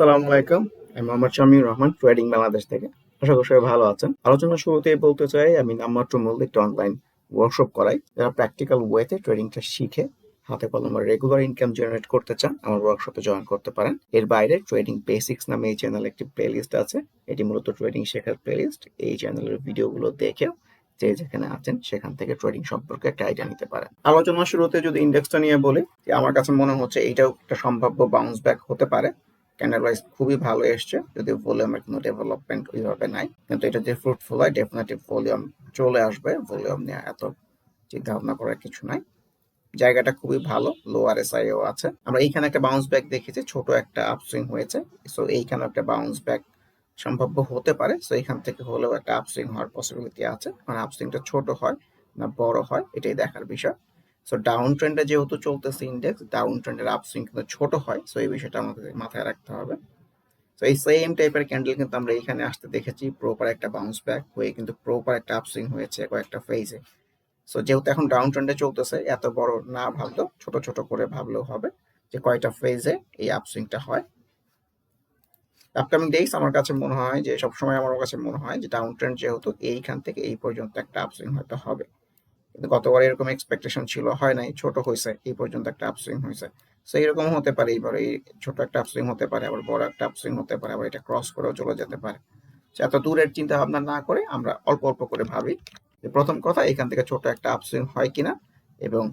আসসালামু আলাইকুম। আমি মোহাম্মদ শামিউর রহমান, ট্রেডিং বাংলাদেশ থেকে। আশা করি সবাই ভালো আছেন। আলোচনা শুরুতেই বলতে চাই, আমি নামমাত্র মূল্যে একটি অনলাইন ওয়ার্কশপ করাই। যারা প্র্যাকটিক্যাল ওয়েতে ট্রেডিংটা শিখে হাতে কলমে রেগুলার ইনকাম জেনারেট করতে চান, আমার ওয়ার্কশপে জয়েন করতে পারেন। এর বাইরে ট্রেডিং বেসিক্স নামে এই চ্যানেলে একটি প্লেলিস্ট আছে। এটি মূলত ট্রেডিং শেখার প্লেলিস্ট এই চ্যানেলের ভিডিওগুলো দেখেও যে যেখানে আছেন, সেখান থেকে ট্রেডিং সম্পর্কে একটা আইডিয়া নিতে পারেন। আলোচনা শুরুতে যদি ইন্ডেক্সটা নিয়ে বলি আমার কাছে মনে হচ্ছে এইটাও একটা সম্ভাব্য বাউন্স ব্যাক হতে পারে। ক্যান্ডেল খুবই ভালো এসছে যদি ভলিউমের কোনো ডেভেলপমেন্ট ওইভাবে নাই। কিন্তু এটা যে ফ্রুটফুল হয় ডেফিনেটলি ভলিউম চলে আসবে ভলিউম নিয়ে এত চিন্তা ভাবনা করার কিছু নাই। জায়গাটা খুবই ভালো লোয়ার এসআইও আছে। আমরা এইখানে একটা বাউন্স ব্যাক দেখেছি, ছোট একটা আপসুইং হয়েছে। সো এইখানে একটা বাউন্স ব্যাক সম্ভাব্য হতে পারে। সো এখান থেকে হলেও একটা আপসুইং হওয়ার পসিবিলিটি আছে। মানে আপসুইংটা ছোট হয় না বড় হয়, এটাই দেখার বিষয়। সো ডাউন ট্রেন্ডে যেহেতু চলতেছে ইন্ডেক্স ডাউন ট্রেন্ডের আপসুইং কিন্তু ছোট হয় সো এই বিষয়টা আমাদের মাথায় রাখতে হবে। তো এই সেম টাইপের ক্যান্ডেল কিন্তু আমরা এখানে আসতে দেখেছি প্রপার একটা বাউন্স ব্যাক হয়ে কিন্তু প্রপার একটা আপসুইং হয়েছে কয়েকটা ফেজে সো যেহেতু এখন ডাউন ট্রেন্ডে চলতেছে, এত বড় না ভাবলেও, ছোট ছোট করে ভাবলেও হবে যে কয়টা ফেজে এই আপসুইংটা হয়। আপকামিং ডেইস আমার কাছে মনে হয় যে, সবসময় আমার কাছে মনে হয় যে ডাউন ট্রেন্ড যেহেতু এইখান থেকে এই পর্যন্ত একটা আপসুইং হয়তো হবে। কিন্তু গতবার এরকম এক্সপেকটেশন ছিল, হয় নাই, ছোট হয়েছে এই পর্যন্ত একটা আপসুইং হয়েছে সো এরকম হতে পারে, এইবার এই ছোট একটা আপসুইং হতে পারে, আবার বড় একটা আপসুইং হতে পারে, আবার এটা ক্রস করেও চলে যেতে পারে। এত দূরের চিন্তা ভাবনা না করে আমরা অল্প অল্প করে ভাবি যে প্রথম কথা এখান থেকে ছোট একটা আপসুইং হয় কিনা এবং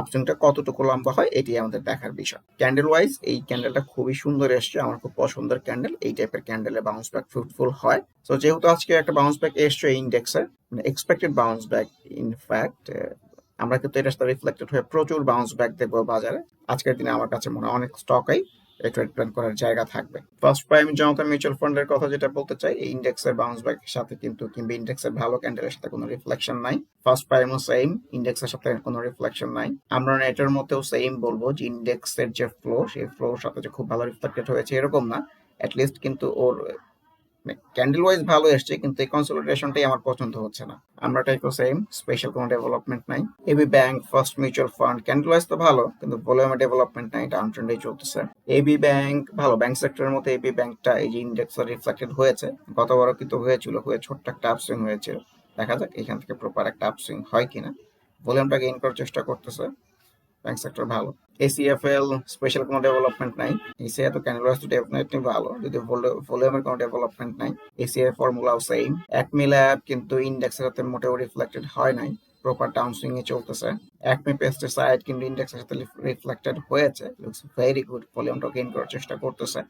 আপসুইংটা কতটুকু লম্বা হয়, এটি আমাদের দেখার বিষয়। ক্যান্ডেল ওয়াইজ এই ক্যান্ডেলটা খুবই সুন্দর এসছে, আমার খুব পছন্দের ক্যান্ডেল এই টাইপের ক্যান্ডেলে বাউন্স ব্যাক ফ্রুটফুল হয়। তো যেহেতু আজকে একটা বাউন্স ব্যাক এসছে ইন্ডেক্সে মানে এক্সপেক্টেড বাউন্স ব্যাক ইনফ্যাক্ট আমরা কিন্তু সাথে রিফ্লেক্টেড হয়ে প্রচুর বাউন্স ব্যাক দেখব বাজারে। আজকের দিনে আমার কাছে মনে হয় অনেক স্টকাই ট্রেড প্ল্যান করার জায়গা থাকবে। ফার্স্ট প্রাইম জনতা মিউচুয়াল ফান্ডের কথা যেটা বলতে চাই, এই ইন্ডেক্সের বাউন্স ব্যাক সাথে কিন্তু, কিংবা ইন্ডেক্সের ভালো ক্যান্ডেলের সাথে কোনো রিফ্লেকশন নাই। ফার্স্ট প্রাইমও সেম ইন্ডেক্সের সাথে কোনো রিফ্লেকশন নাই। আমরা নেটের মধ্যেও সেম বলব যে ইন্ডেক্সের যে ফ্লো সেই ফ্লোর সাথে যে খুব ভালো রিফ্লেক্টেড হয়েছে এরকম না। অ্যাটলিস্ট কিন্তু ওর ক্যান্ডেল ওয়াইজ ভালো এসছে, কিন্তু এই কনসোলিডেশনটাই আমার পছন্দ হচ্ছে না। আমরা টাইপও সেম স্পেশাল কোনো ডেভেলপমেন্ট নাই। AB bank first mutual fund candle wise তো ভালো, কিন্তু ভলিউমে ডেভেলপমেন্ট নাই ডাউন ট্রেন্ডেই চলতেছে। এবি ব্যাংক ভালো ব্যাংক সেক্টরের মধ্যে এবি ব্যাংকটা এই যে ইন্ডেক্স রিফ্লেক্টেড হয়েছে, গতবারও কিন্তু হয়েছিল, হয়ে ছোট্ট একটা আপসুইং হয়েছিল। দেখা যাক, এখান থেকে প্রপার একটা আপসুইং হয় কিনা। ভলিউমটা গেইন করার চেষ্টা করতেছে। ব্যাংক সেক্টর ভালো। এসিএফএল স্পেশাল কোনো ডেভেলপমেন্ট নাই। এসিআই তো ক্যান্ডেল তো ডেফিনেটলি ভালো। যদি ভলিউমের কোনো ডেভেলপমেন্ট নাই এসিআই ফর্মুলাও সেম একমি ল্যাব কিন্তু ইন্ডেক্সের সাথে মোটেও রিফ্লেক্টেড হয় নাই। প্রপার ডাউন সুইং এ চলতেছে। একমি পেস্টিসাইড কিন্তু ইন্ডেক্সের সাথে রিফ্লেক্টেড হয়েছে। লুকস ভেরি গুড ভলিউমটা গেইন করার চেষ্টা করতেছে।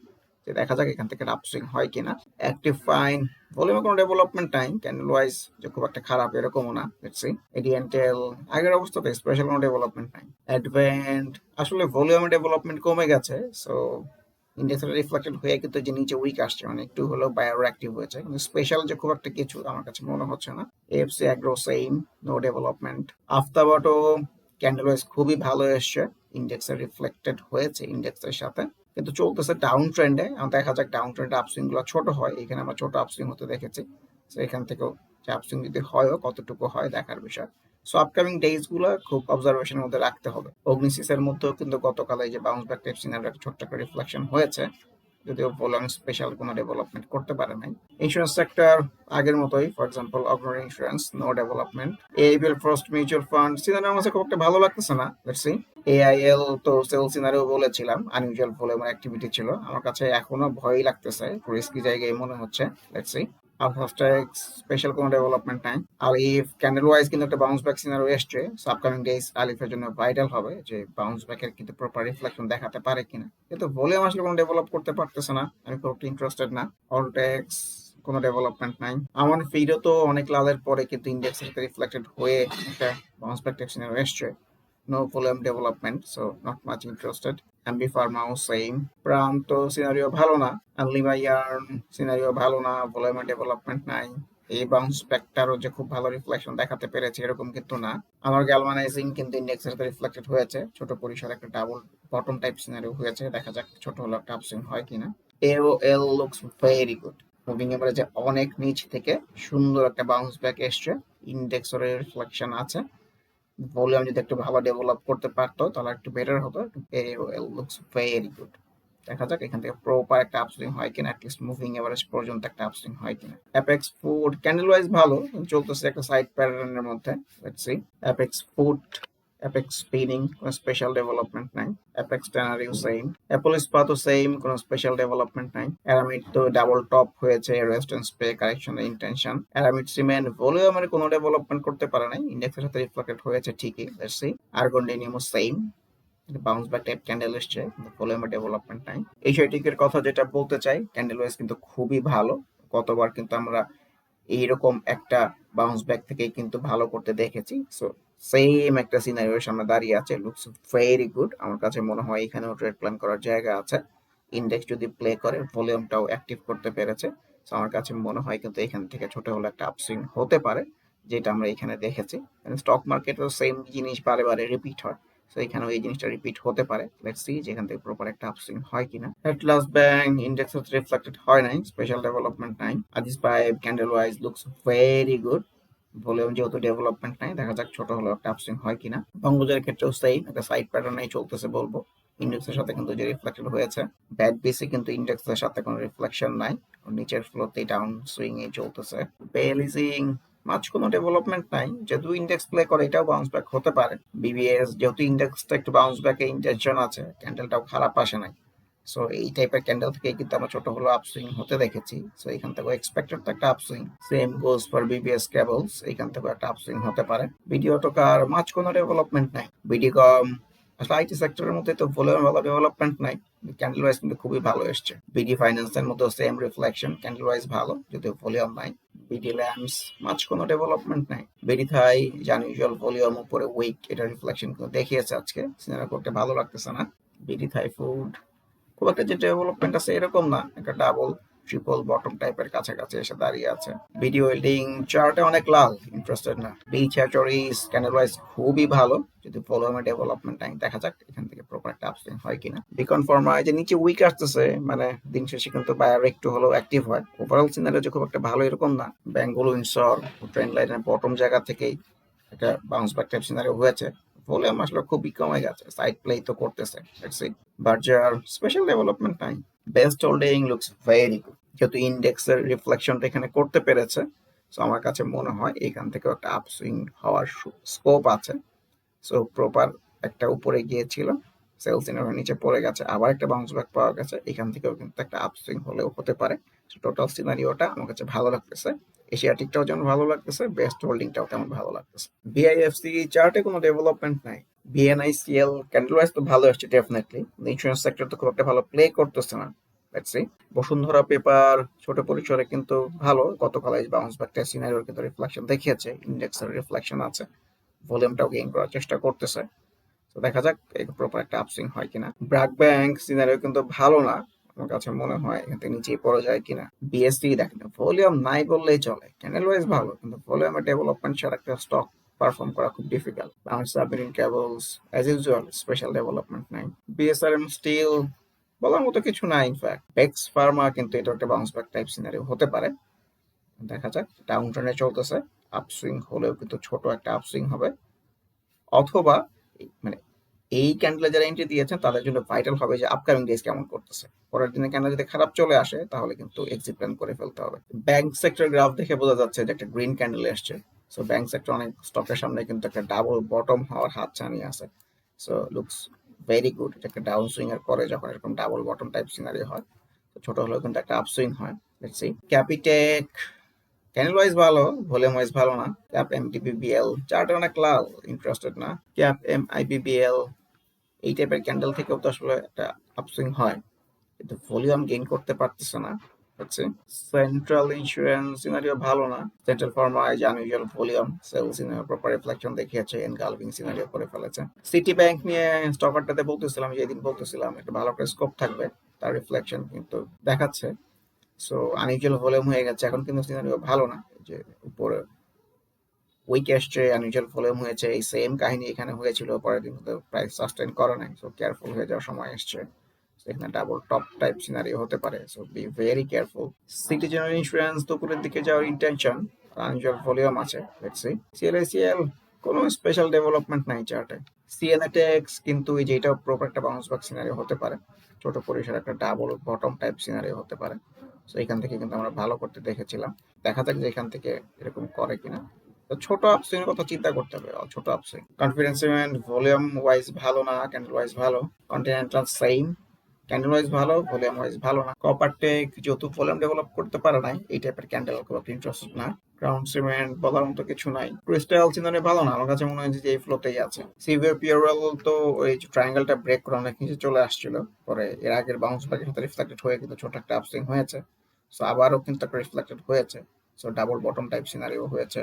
যে দেখা যাক এখান থেকে আপসুইং হয় কিনা। অ্যাক্টিভ ফাইন ভলিউমে কোনো ডেভেলপমেন্ট নাই ক্যান্ডেল ওয়াইজ যে খুব একটা খারাপ এরকমও না সি এডিএনটেল আগের অবস্থাতে স্পেশাল কোনো ডেভেলপমেন্ট নাই। অ্যাডভেন্ট আসলে ভলিউমে ডেভেলপমেন্ট কমে গেছে সো ইন্ডেক্সের রিফ্লেক্টেড হয়ে কিন্তু যে নিচে উইক আসছে মানে একটু হলেও বায়ার অ্যাক্টিভ হয়েছে। কিন্তু স্পেশাল যে খুব একটা কিছু আমার কাছে মনে হচ্ছে না। FC agro same no development আফতাবাটো candle wise খুবই ভালো এসছে ইন্ডেক্সে রিফ্লেক্টেড হয়েছে ইন্ডেক্সের সাথে। কিন্তু চলতেছে ডাউন ট্রেন্ডে এখন দেখা যাক ডাউন ট্রেন্ডে আপসুইংগুলো ছোট হয়, এখানে আমরা ছোট আপসুইং হতে দেখেছি। তো এখান থেকেও যে আপসুইং যদি হয়ও, কতটুকু হয় দেখার বিষয়। সো আপকামিং ডেজগুলো খুব অবজারভেশনের মধ্যে রাখতে হবে। অগ্নিসিসের মধ্যেও কিন্তু গতকাল এই যে বাউন্স ব্যাক টাইপ সিনারিও একটা ছোট্ট একটা রিফ্লেকশন হয়েছে। যদিও বললাম স্পেশাল কোনো ডেভেলপমেন্ট করতে পারে নাই। ইন্স্যুরেন্স সেক্টর আগের মতোই for example Agrani insurance no development AIBL first mutual fund scenery আমার খুব একটা ভালো লাগতেছে না লেটস সি এআইএল তো সেল সিনারিও বলেছিলাম আনইউজুয়াল ভলিউমের অ্যাক্টিভিটি ছিল। আমার কাছে এখনও ভয়ই লাগতেছে রিস্কি জায়গায় মনে হচ্ছে। লেটস সি আলফাস্টেক স্পেশাল কোনো ডেভেলপমেন্ট নাই। আলিফ ক্যান্ডেল ওয়াইজ কিন্তু একটা বাউন্স ব্যাক সিনারো এসছে আপকামিং ডেজ আলিফের জন্য ভাইটাল হবে যে বাউন্স ব্যাকের কিন্তু প্রপার রিফ্লেকশন দেখাতে পারে কিনা। কিন্তু ভলিউম আসলে কোনো ডেভেলপ করতে পারতেছে না, আমি খুব ইন্টারেস্টেড না। অলটেক্স কোনো ডেভেলপমেন্ট নাই। আমার ফিডও তো অনেক লালের পরে কিন্তু ইন্ডেক্স থেকে রিফ্লেক্টেড হয়ে একটা বাউন্স ব্যাক টাইপ সিনারো এসছে। No volume development, so not much interested. MB ফার্মাও সেম প্রান্ত সিনারিও ভালো না আনলিমা ইয়ার্ন সিনারিও ভালো না ভলিউমে ডেভেলপমেন্ট নাই এই বাউন্স ব্যাকটারও যে খুব ভালো রিফ্লেকশন দেখাতে পেরেছে এরকম কিন্তু না আমার গ্যালভানাইজিং কিন্তু ইন্ডেক্সের সাথে রিফ্লেক্টেড হয়েছে ছোট পরিসরে একটা ডাবল বটম টাইপ সিনারিও হয়েছে দেখা যাক ছোট হলো একটা আপসুইং হয় কিনা এল লুকস ভেরি গুড মুভিং এভারেজে অনেক নিচ থেকে সুন্দর একটা বাউন্স ব্যাক এসছে ইন্ডেক্সের রিফ্লেকশন আছে ভলিউম যদি একটু ভালো ডেভেলপ করতে পারতো, তাহলে একটু বেটার হতো। লুকস ভেরি গুড দেখা যাক, এখান থেকে প্রপার একটা আপসুইং হয় কিনা অ্যাটলিস্ট মুভিং এভারেজ পর্যন্ত একটা আপসুইং হয় কিনা। অ্যাপেক্স ফুড ক্যান্ডেল ওয়াইজ ভালো, চলতেছে একটা সাইড প্যাটার্নের মধ্যে। Let's see apex food apex spinning কোনো স্পেশাল ডেভেলপমেন্ট নাই. অ্যাপেক্স ট্যানারিও সেম অ্যাপল ইস্পাতও সেম কোনো স্পেশাল ডেভেলপমেন্ট নাই. অ্যারামিড তো ডাবল টপ হয়েছে রেজিস্ট্যান্স পে কারেকশন ইন্টেনশন অ্যারামিড সিমেন্ট ভলিউমের কোনো ডেভেলপমেন্ট করতে পারে নাই ইন্ডেক্সের সাথে রিফ্লেক্টেড হয়েছে ঠিকই let's see আর্গন্ডেনিয়ামও same bounce back type candle এসছে ভলিউমের ডেভেলপমেন্ট নাই. এশিয়াটিকের কথা যেটা বলতে চাই ক্যান্ডেল ওয়াইজ কিন্তু খুবই ভালো। গতবার কিন্তু আমরা এইরকম একটা বাউন্স ব্যাক থেকেই কিন্তু ভালো করতে দেখেছি সো সেম একটা সিনারিওর সামনে দাঁড়িয়ে আছে লুকস ভেরি গুড আমার কাছে মনে হয় এখানেও ট্রেড প্ল্যান করার জায়গা আছে। ইন্ডেক্স যদি প্লে করে ভলিউমটাও অ্যাক্টিভ করতে পেরেছে। তো আমার কাছে মনে হয় কিন্তু এখান থেকে ছোট হলে একটা আপসুইং হতে পারে, যেটা আমরা এখানে দেখেছি। স্টক মার্কেটেও সেম জিনিস বারে বারে রিপিট হয়। তো এখানেও এই জিনিসটা রিপিট হতে পারে। লেটস সি যেখান থেকে প্রপার একটা আপসুইং হয় কিনা। লাস্ট ব্যাংক ইন্ডেক্স রিফ্লেক্টেড হয় নাই স্পেশাল ডেভেলপমেন্ট নাই। আদিস pipe candle wise looks very good volume যেহেতু ডেভেলপমেন্ট নাই, দেখা যাক ছোট হলেও একটা আপসুইং হয় কিনা। বঙ্গজের ক্ষেত্রেও সেই একটা সাইড প্যাটার্ন প্যাটার্নেই চলতেছে বলব। ইন্ডেক্সের সাথে কিন্তু যে রিফ্লেক্টেড হয়েছে ব্যাড বেসে কিন্তু ইন্ডেক্সের সাথে কোনো রিফ্লেকশন নাই। নিচের ফ্লোতে ডাউন সুইং এ চলতেছে। বেলিজিং মাঝ কোনো ডেভেলপমেন্ট নাই। যেহেতু ইন্ডেক্স প্লে করে, এটাও বাউন্স ব্যাক হতে পারে। বিবিএস যেহেতু ইন্ডেক্সটা একটু বাউন্স ব্যাকের ইন্টেনশন আছে ক্যান্ডেলটাও খারাপ আসে নাই। সো এই টাইপের ক্যান্ডেল থেকে কিন্তু আমরা ছোট হলো আপসুইং হতে দেখেছি। সো এখান থেকে এক্সপেক্টেড তো একটা upswing same goes for BBS cables এখান থেকে একটা আপসুইং হতে পারে। ভিডিও তো টোকার মাছ কোনো ডেভেলপমেন্ট নাই। ভিডিও কম আসলে আইটি সেক্টরের মধ্যে তো ভলিউম ভালো ডেভেলপমেন্ট নাই। ক্যান্ডেল ওয়াইজ কিন্তু খুবই ভালো এসছে। বিডি ফাইন্যান্স ফাইন্যান্সের মধ্যে সেম রিফ্লেকশন ক্যান্ডেল ওয়াইজ ভালো, যদিও ভলিউম নাই। বিডি ল্যাম্পস মাঝ কোনো ডেভেলপমেন্ট নাই। বিডি থাই জান ইউজুয়াল ভলিউম উপরে উইক এটা রিফ্লেকশন কিন্তু দেখিয়েছে আজকে। সিনেমা করতে ভালো লাগতেছে না। বিডি থাই ফুড খুব একটা যে ডেভেলপমেন্ট আছে এরকম না। একটা ডাবল ট্রিপল বটম টাইপের কাছাকাছি এসে দাঁড়িয়ে আছে। ভিডিও ওয়েল্ডিং চার্টে অনেক লাল ইন্টারেস্টেড না। বিচ হ্যাচরিস ক্যান্ডেল ওয়াইজ খুবই ভালো। যদি ফলোমে ডেভেলপমেন্ট টাইম দেখা যাক, এখান থেকে প্রপার একটা আপসুইং হয় কিনা। বিকন ফর্মা যে নিচে উইক আসতেছে মানে দিন শেষে কিন্তু বায়ার একটু হলেও অ্যাক্টিভ হয়। ওভারঅল সিনারিও যে খুব একটা ভালো এরকম না। ব্যাঙ্গলো ইনসর ট্রেন লাইনের বটম জায়গা থেকেই একটা বাউন্স ব্যাক টাইপ সিনারিও হয়েছে। ভলিউম আসলে খুবই কমে গেছে সাইড প্লে তো করতেছে বার্জার স্পেশাল ডেভেলপমেন্ট নাই। Best holding looks very good যেহেতু ইন্ডেক্সের রিফ্লেকশনটা এখানে করতে পেরেছে সো আমার কাছে মনে হয় এখান থেকেও একটা আপসুইং হওয়ার স্কোপ আছে। সো প্রপার একটা উপরে গিয়েছিল সেলস ইন নিচে পড়ে গেছে, আবার একটা বাউন্স ব্যাক পাওয়া গেছে, এখান থেকেও কিন্তু একটা আপসুইং হলেও হতে পারে। টোটাল সিনারিওটা আমার কাছে ভালো লাগতেছে। এশিয়াটিকটাও যেমন ভালো লাগতেছে বেস্ট হোল্ডিংটাও তেমন ভালো লাগতেছে। বিআইএফসি চার্টে কোনো ডেভেলপমেন্ট নাই। বিএনআইসিএল ক্যান্ডেল ওয়াইজ তো ভালো আসছে ডেফিনেটলি ইন্স্যুরেন্স সেক্টর তো খুব একটা ভালো প্লে করতেছে না। লেটস বসুন্ধরা পেপার ছোট পরিসরে কিন্তু ভালো। গতকাল এই বাউন্স ব্যাকটা সিনারিওর কিন্তু রিফ্লেকশন দেখিয়েছে। ইন্ডেক্সের রিফ্লেকশন আছে। ভলিউমটাও গেইন করার চেষ্টা করতেছে। তো দেখা যাক প্রপার একটা আপসুইং হয় কিনা। ব্র্যাক ব্যাংক সিনারিও কিন্তু ভালো না। আমার কাছে মনে হয় এখান থেকে নিচেই পড়ে যায় কিনা? বিএসটি দেখেন, ভলিউম নাই বললেই চলে। ক্যানেল ওয়াইজ ভালো, কিন্তু ভলিউমের ডেভেলপমেন্ট ছাড়া একটা স্টক পারফর্ম করা খুব difficult Bangladesh submarine cables as usual special development নাই। বিএসআরএম স্টিল বলার মতো কিছু না ইনফ্যাক্ট বেক্স ফার্মা কিন্তু এটা একটা বাউন্স ব্যাক টাইপ সিনারি হতে পারে। দেখা যাক ডাউন ট্রেনে চলতেছে। আপসুইং হলেও কিন্তু ছোট একটা আপসুইং হবে। অথবা মানে এই ক্যান্ডেলে যারা এন্ট্রি দিয়েছেন, তাদের জন্য ভাইটাল হবে যে আপকামিং ডেজ কেমন করতেছে। পরের দিনে ক্যান্ডেল যদি খারাপ চলে আসে, তাহলে কিন্তু এক্সিট প্ল্যান করে ফেলতে হবে। ব্যাংক সেক্টর গ্রাফ দেখে বোঝা যাচ্ছে যে একটা গ্রিন ক্যান্ডেল এসছে। সো ব্যাংক সেক্টর অনেক স্টকের সামনে কিন্তু একটা ডাবল বটম হওয়ার হাত ছানিয়ে আছে। সো লুকস ভেরি গুড এটা একটা ডাউন সুইং এর পরে যখন এরকম ডাবল বটম টাইপ সিনারি হয়, তো ছোট হলেও কিন্তু একটা আপসুইং হয়। Let's see Capitec candle wise ভালো? ভলিউম ওয়াইজ ভালো না। ক্যাপ এম টিপিবিএল চার্টে অনেক লাল ইন্টারেস্টেড না। ক্যাপ এম আইবিবিএল এই টাইপের ক্যান্ডেল থেকেও তো আসলে একটা আপসুইং হয়। কিন্তু ভলিউম গেইন করতে পারতেছে না। হচ্ছে সেন্ট্রাল ইন্স্যুরেন্স সিনারিও ভালো না। Central pharma is unusual volume sell scenario proper reflection দেখিয়েছে এনগালভিং সিনারিও করে ফেলেছে। সিটি ব্যাংক নিয়ে স্টকারটাতে বলতেছিলাম, যেদিন বলতেছিলাম, একটা ভালো একটা স্কোপ থাকবে। তার রিফ্লেকশন কিন্তু দেখাচ্ছে। সো আনইউজুয়াল ভলিউম হয়ে গেছে। এখন কিন্তু সিনারিও ভালো না। যে উপরে উইক আসছে আনইউজুয়াল ভলিউম হয়েছে। এই সেম কাহিনী এখানে হয়েছিল দিন কিন্তু প্রাইস সাস্টেন করে নাই। সো কেয়ারফুল হয়ে যাওয়ার সময় এসছে। এখানে ডাবল টপ টাইপ সিনারিও হতে পারে। So be very careful city general insurance দুপুরের দিকে যাওয়ার ইন্টেনশন আনইউজুয়াল ভলিউম আছে। সি সিএলআইসিএল কোনো স্পেশাল ডেভেলপমেন্ট নাই চার্টে। সিএনএটেক্স কিন্তু এই যে এটাও প্রপার একটা বাউন্স ব্যাক সিনারিও হতে পারে। ছোট পরিসর একটা ডাবল বটম টাইপ সিনারিও হতে পারে। তো এখান থেকে কিন্তু আমরা ভালো করতে দেখেছিলাম। দেখা যাক যে এখান থেকে এরকম করে কিনা। তো ছোট আপসুইং এর কথা চিন্তা করতে হবে ছোট upswing confidence event volume wise ভালো না ক্যান্ডেল ওয়াইজ ভালো। কন্টিনেন্টাল সেম ক্যান্ডেল ওয়াইজ ভালো ভলিউম ওয়াইজ ভালো না। কপার টেক যেহেতু ভলিউম ডেভেলপ করতে পারে নাই, এই টাইপের ক্যান্ডেল খুব ইন্টারেস্ট না। গ্রাউন্ড সিমেন্ট বলার মতো কিছু নাই। ক্রিস্টাল চিন্তানে ভালো না, আমার কাছে মনে হয় যে এই ফ্লোতেই আছে। সিভিয়ার পিওরওয়েল তো ওই ট্রায়াঙ্গেলটা ব্রেক করে অনেক নিচে চলে আসছিল। পরে এর আগের বাউন্স ব্যাকের সাথে রিফ্লেক্টেড হয়ে কিন্তু ছোট একটা আপসুইং হয়েছে। সো আবারও কিন্তু একটা রিফ্লেক্টেড হয়েছে। So double bottom type scenario হয়েছে।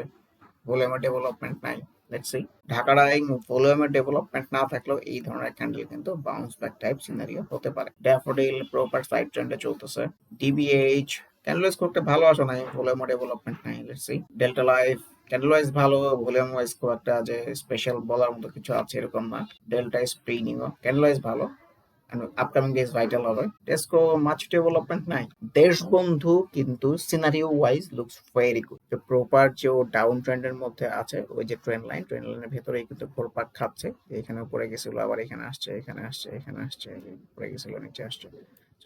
ভলিউমের ডেভেলপমেন্ট নাই। লেটস সি ঢাকাটা এই ভলিউমের ডেভেলপমেন্ট না থাকলেও এই ধরনের ক্যান্ডেল কিন্তু বাউন্স ব্যাক টাইপ সিনারিও হতে পারে। ড্যাফোডিল প্রপার সাইড ট্রেন্ডে চলতেছে। ডিবিএইচ ক্যান্ডেলস একটা ভালো আসে নাই ভলিউমের ডেভেলপমেন্ট নাই let's see delta life candle wise ভালো ভলিউম ওয়াইজ খুব একটা যে স্পেশাল বলার মতো কিছু আছে এরকম না। ডেল্টা স্প্রিনিংও ক্যান্ডেল ওয়াইজ ভালো আপকামিং ডেজ ভাইটাল হবে। টেস্কো মাছ ডেভেলপমেন্ট নাই। দেশবন্ধু কিন্তু scenario wise looks very good যে প্রপার যে ডাউন ট্রেন্ডের মধ্যে আছে, ওই যে ট্রেন লাইন ট্রেন লাইনের ভেতরেই কিন্তু ঘোরপাক খাচ্ছে। এখানে উপরে গেছিল, আবার এখানে আসছে এখানে আসছে এখানে আসছে, উপরে গেছিল, নিচে আসছে।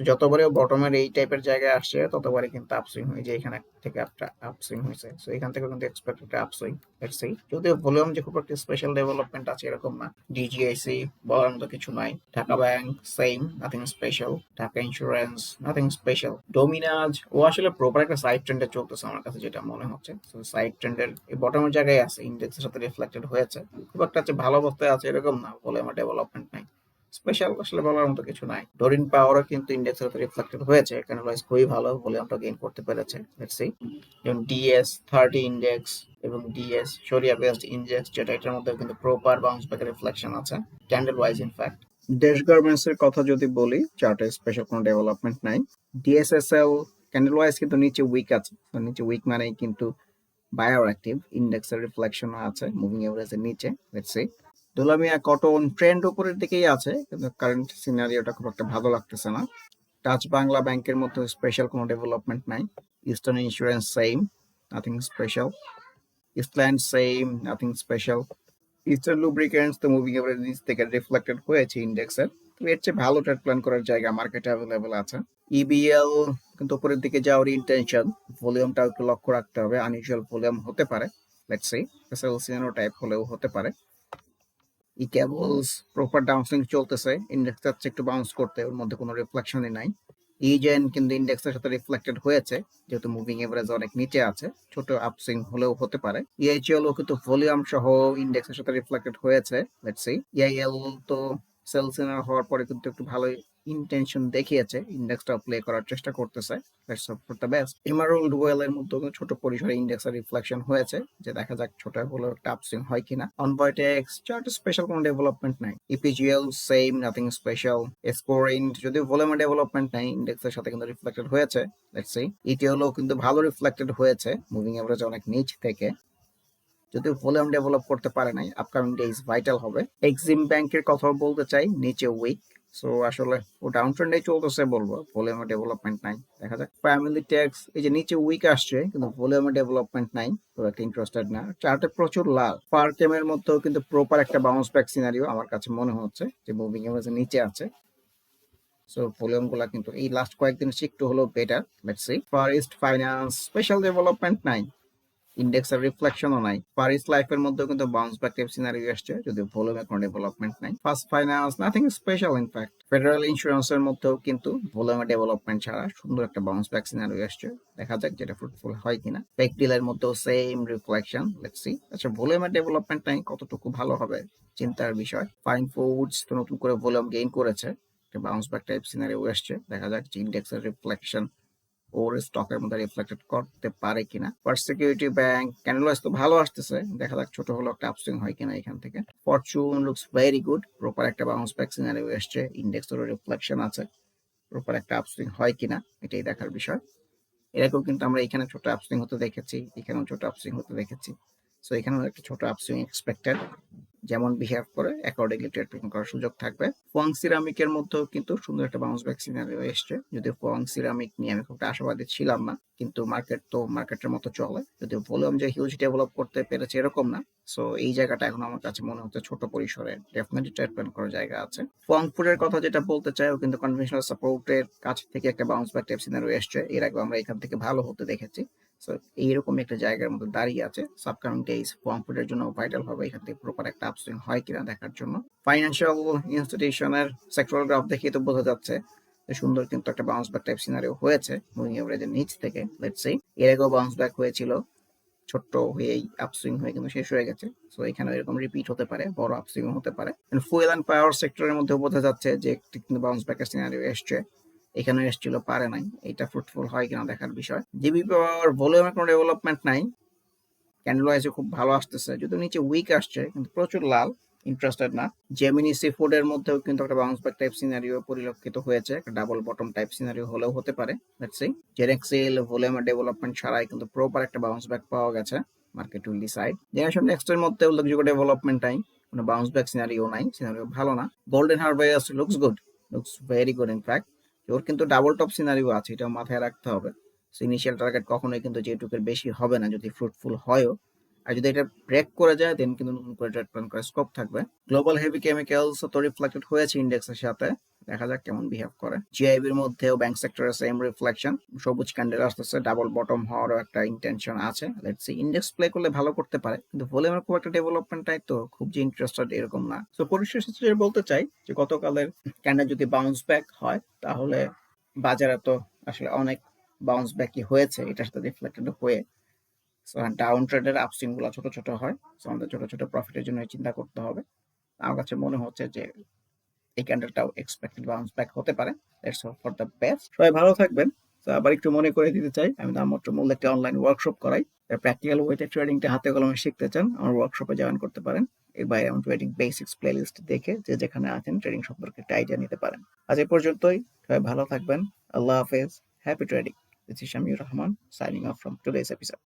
যতবারে বটমের এই টাইপের জায়গায় আসছে ততবারই কিন্তু আপসুইং হয়ে যে এখানে থেকে একটা আপসুইং হয়েছে। সো এখান থেকে কিন্তু এক্সপেক্ট একটা আপসুইং সি যদিও ভলিউম যে খুব একটা স্পেশাল ডেভেলপমেন্ট আছে এরকম না। ডিজিআইসি বলার মতো কিছু নাই। Dhaka bank same nothing special Dhaka insurance nothing special Dominage ও আসলে প্রপার একটা সাইড ট্রেন্ডে চলতেছে আমার কাছে যেটা মনে হচ্ছে। তো সাইড ট্রেন্ডের এই বটমের জায়গায় আছে ইন্ডেক্সের সাথে রিফ্লেক্টেড হয়েছে। খুব একটা ভালো অবস্থায় আছে এরকম না ভলিউমের ডেভেলপমেন্ট নাই। স্পেশাল আসলে বলার মতো কিছু নাই। ডোরিন পাওয়ারও কিন্তু ইন্ডেক্সের উপর রিফ্লেক্টেড হয়েছে। এখানে ওয়াইজ খুবই ভালো বলে ভলিউমটা গেইন করতে পেরেছে। লেটস সি যেমন ডিএস থার্টি ইন্ডেক্স এবং ডিএস শরিয়া বেসড ইন্ডেক্স যেটা এটার মধ্যে কিন্তু প্রপার বাউন্স ব্যাক রিফ্লেকশন আছে। Candle wise in fact Desh garments এর কথা যদি বলি চার্টে স্পেশাল কোনো ডেভেলপমেন্ট নাই। ডিএসএসএল ক্যান্ডেল ওয়াইজ কিন্তু নিচে উইক আছে। নিচে উইক মানেই কিন্তু বায়ার অ্যাক্টিভ ইন্ডেক্সের রিফ্লেকশন আছে মুভিং এভারেজের নিচে। Let's see Dulamia cotton trend উপরের দিকেই আছে, কিন্তু কারেন্ট সিনারিওটা খুব একটা ভালো লাগতেছে না। টাচ বাংলা ব্যাংকের মধ্যে স্পেশাল কোনো ডেভেলপমেন্ট নাই। Eastern insurance same nothing special Eastland same nothing special eastern lubricants তো মুভিং এভারেজ থেকে রিফ্লেক্টেড হয়েছে ইন্ডেক্সের তো এর চেয়ে ভালো ট্রেড প্ল্যান করার জায়গা মার্কেটে অ্যাভেলেবেল আছে। ইবিএল কিন্তু উপরের দিকে যাওয়ার ইন্টেনশন ভলিউমটা একটু লক্ষ্য রাখতে হবে। আনইউজুয়াল ভলিউম হতে পারে লেটস সি এসএলসিএনও টাইপ হলেও হতে পারে। ই কেবলস প্রপার ডাউনসুইং চলতেছে ইন্ডেক্স যাচ্ছে একটু বাউন্স করতে, ওর মধ্যে কোনো রিফ্লেকশনই নাই। ইজেন কিন্তু ইন্ডেক্সের সাথে রিফ্লেক্টেড হয়েছে, যেহেতু মুভিং এভারেজ অনেক নিচে আছে, ছোট আপসুইং হলেও হতে পারে। ইআইচিএল ও কিন্তু ভলিউম সহ ইন্ডেক্সের সাথে রিফ্লেক্টেড হয়েছে let's see E I sales হওয়ার পরে কিন্তু একটু ভালোই ইন্টেনশন দেখিয়েছে ইন্ডেক্সটা প্লে করার চেষ্টা করতেছে hope for the best emerald oil এর মধ্যে ছোট পরিসরে ইন্ডেক্সের রিফ্লেকশন হয়েছে, যে দেখা যাক ছোট হলেও একটা আপসুইং হয় কিনা। অনভয়েটেক্স চার্ট স্পেশাল কোনো ডেভেলপমেন্ট নাই। EPGL same nothing special scoring যদি ভলিউমের ডেভেলপমেন্ট নাই ইন্ডেক্সের সাথে কিন্তু রিফ্লেক্টেড হয়েছে লেটস সি ইটিএলও কিন্তু ভালো রিফ্লেক্টেড হয়েছে মুভিং এভারেজ অনেক নিচ থেকে। যদি ভলিউম ডেভেলপ করতে পারে নাই আপকামিং ডেজ ভাইটাল হবে। এক্সিম ব্যাংকের কথা বলতে চাই, নিচে উইক সো আসলে ও ডাউন ট্রেন্ডে চলতেছে বলব ভলিউমের ডেভেলপমেন্ট নাই, দেখা যাক। ফ্যামিলি ট্যাক্স এই যে নিচে উইক আসছে, কিন্তু ভলিউমের ডেভেলপমেন্ট নাই তো একটা ইন্টারেস্টেড না। চার্টে প্রচুর লাল। পার্কেম এর মধ্যেও কিন্তু প্রপার একটা বাউন্স ব্যাক সিনারিও আমার কাছে মনে হচ্ছে, যে মুভিং এভারেজ নিচে আছে। সো ভলিউমগুলা কিন্তু এই লাস্ট কয়েকদিন একটু হলো better let's see far east finance special development নাই। ইন্ডেক্সের রিফ্লেকশনও নাই। পারিস লাইফের মধ্যেও কিন্তু বাউন্স ব্যাক টাইপ সিনারি আসছে, যদি ভলিউমে কোনো ডেভেলপমেন্ট নাই। First finance nothing special in fact federal ইন্স্যুরেন্সের মধ্যেও কিন্তু ভলিউমে ডেভেলপমেন্ট ছাড়া সুন্দর একটা বাউন্স ব্যাক সিনারি আসছে। দেখা যাক যেটা ফ্রুটফুল হয় কিনা। পেক ডিলের মধ্যেও সেম রিফ্লেকশন লেটস আচ্ছা ভলিউমের ডেভেলপমেন্ট নাই কতটুকু ভালো হবে? চিন্তার বিষয়। ফাইন ফুডস তো নতুন করে ভলিউম গেইন করেছে। একটা বাউন্স ব্যাক টাইপ সিনারি আসছে। দেখা যাক ইন্ডেক্সের রিফ্লেকশন ওর স্টকের মধ্যে রিফ্লেক্টেড করতে পারে কিনা। ফার্স্ট সিকিউরিটি ব্যাংক ক্যান্ডেল তো ভালো আসতেছে। দেখা যাক ছোট হলো একটা আপসুইং হয় কিনা এখান থেকে। Fortune looks very good proper একটা বাউন্স ব্যাক সিনারি এসছে। ইন্ডেক্সেরও রিফ্লেকশন আছে। প্রপার একটা আপসুইং হয় কিনা, এটাই দেখার বিষয়। এরকম কিন্তু আমরা এখানে ছোট আপসুইং হতে দেখেছি, এখানেও ছোট আপসুইং হতে দেখেছি। সো এখানেও একটা ছোট আপসুইং এক্সপেক্টেড যেমন বিহেভ করে অ্যাকর্ডিংলি ট্রিটমেন্ট করার সুযোগ থাকবে। ফোয়াং সিরামিকের মধ্যেও কিন্তু সুন্দর একটা বাউন্স ব্যাক সিনারিও এসছে। যদি ফোয়াং সিরামিক নিয়ে আমি খুব আশাবাদী ছিলাম না, কিন্তু মার্কেট তো মার্কেটের মতো চলে। যদি ভলিউম যে হিউজ ডেভেলপ করতে পেরেছে এরকম না সো এই জায়গাটা এখন আমার কাছে মনে হচ্ছে ছোট পরিসরে ডেফিনেটলি ট্রিটমেন্ট করার জায়গা আছে। ফোয়াংপুরের কথা যেটা বলতে চাই, ও কিন্তু কনভেনশনাল সাপোর্টের কাছ থেকে একটা বাউন্স ব্যাক টাইপ সিনারিও এসছে। এর আগে আমরা এখান থেকে ভালো হতে দেখেছি। সো এইরকম একটা জায়গার মধ্যে দাঁড়িয়ে আছে। সাবকামিং ডেইজ ফোয়াংপুরের জন্য ভাইটাল হবে এখান থেকে প্রপার একটা আপসুইং হয় কিনা দেখার জন্য। ফাইন্যান্সিয়াল ইনস্টিটিউশনের সেক্টরাল গ্রাফ দেখে তো বোঝা যাচ্ছে সুন্দর কিন্তু একটা বাউন্স ব্যাক টাইপ সিনারিও হয়েছে মুভিং এভারেজের নিচ থেকে লেটস সে এর আগেও বাউন্স ব্যাক হয়েছিল, ছোট্ট হয়েই আপসুইং হয়ে কিন্তু শেষ হয়ে গেছে। সো এখানে এরকম রিপিট হতে পারে, বড় আপসুইং হতে পারে। ফুয়েল অ্যান্ড পাওয়ার সেক্টরের মধ্যে বোঝা যাচ্ছে যে একটি কিন্তু বাউন্স ব্যাকের সিনারিও এসছে। এখানে এসেছিল, পারে নাই। এটা ফ্রুটফুল হয় কিনা দেখার বিষয়। জিবি পাওয়ার ভলিউমের কোনো ডেভেলপমেন্ট নাই। ক্যান্ডেল ওয়াইজে খুব ভালো আসতেছে। যদিও নিচে উইক আসছে, কিন্তু প্রচুর লাল ইন্টারেস্টেড না। জেমিনি সি ফুডের মধ্যেও কিন্তু একটা বাউন্স ব্যাক টাইপ সিনারিও পরিলক্ষিত হয়েছে। একটা ডাবল বটম টাইপ সিনারিও হলেও হতে পারে। লেটস সি জেরেক্সেল ভলিউমের ডেভেলপমেন্ট ছাড়াই কিন্তু প্রপার একটা বাউন্স ব্যাক পাওয়া গেছে মার্কেট উইল ডিসাইড জেনারেশন নেক্সটের মধ্যে উল্লেখযোগ্য ডেভেলপমেন্ট নাই। কোনো বাউন্স ব্যাক সিনারিও নাই। সিনারিও ভালো না। Golden harvest looks good looks very good in fact or কিন্তু ডাবল টপ সিনারিও আছে, এটা মাথায় রাখতে হবে। সো ইনিশিয়াল টার্গেট কখনোই কিন্তু যেটুকের বেশি হবে না, যদি ফ্রুটফুল হয়ও। আর যদি এটা ব্রেক করে যায় দেন কিন্তু নতুন করে ট্রেড প্ল্যান করার স্কোপ থাকবে। গ্লোবাল হেভি কেমিক্যালস তো রিফ্লেক্টেড হয়েছে ইন্ডেক্সের সাথে। দেখা যাক কেমন বিহেভ করে। জিআইবির মধ্যেও ব্যাংক সেক্টরের সেম রিফ্লেকশন সবুজ ক্যান্ডেল আসতেছে ডাবল বটম হওয়ারও একটা ইন্টেনশন আছে। লেটস সি ইন্ডেক্স প্লে করলে ভালো করতে পারে। কিন্তু ভলিউমের খুব একটা ডেভেলপমেন্ট টাই তো, খুব যে ইন্টারেস্টেড এরকম না। তো পরিশেষে শেষে বলতে চাই, যে গতকালের ক্যান্ডেল যদি বাউন্স ব্যাক হয়, তাহলে বাজারে তো আসলে অনেক বাউন্স ব্যাকই হয়েছে, এটার সাথে রিফ্লেক্টেড হয়ে। ডাউন ট্রেডের আপসুইংগুলো ছোট ছোট হয়। সো আমাদের ছোট ছোট প্রফিটের জন্য চিন্তা করতে হবে। আমার কাছে মনে হচ্ছে যে এই ক্যান্ডেলটাও এক্সপেক্টেড বাউন্স ব্যাক হতে পারে। Let's hope for the best সবাই ভালো থাকবেন। তো আবার একটু মনে করে দিতে চাই, আমি নামমাত্র মূল্য একটি অনলাইন ওয়ার্কশপ করাই। প্র্যাকটিক্যাল ওয়েতে ট্রেডিংটা হাতে কলমে শিখতে চান, আমার ওয়ার্কশপে জয়েন করতে পারেন। এর বাইরে আমার ট্রেডিং বেসিক্স প্লেলিস্ট দেখে যে যেখানে আছেন ট্রেডিং সম্পর্কে একটা আইডিয়া নিতে পারেন। আজ এ পর্যন্তই। সবাই ভালো থাকবেন। আল্লাহ হাফেজ। Happy trading this is Shamiur Rahman signing off from today's episode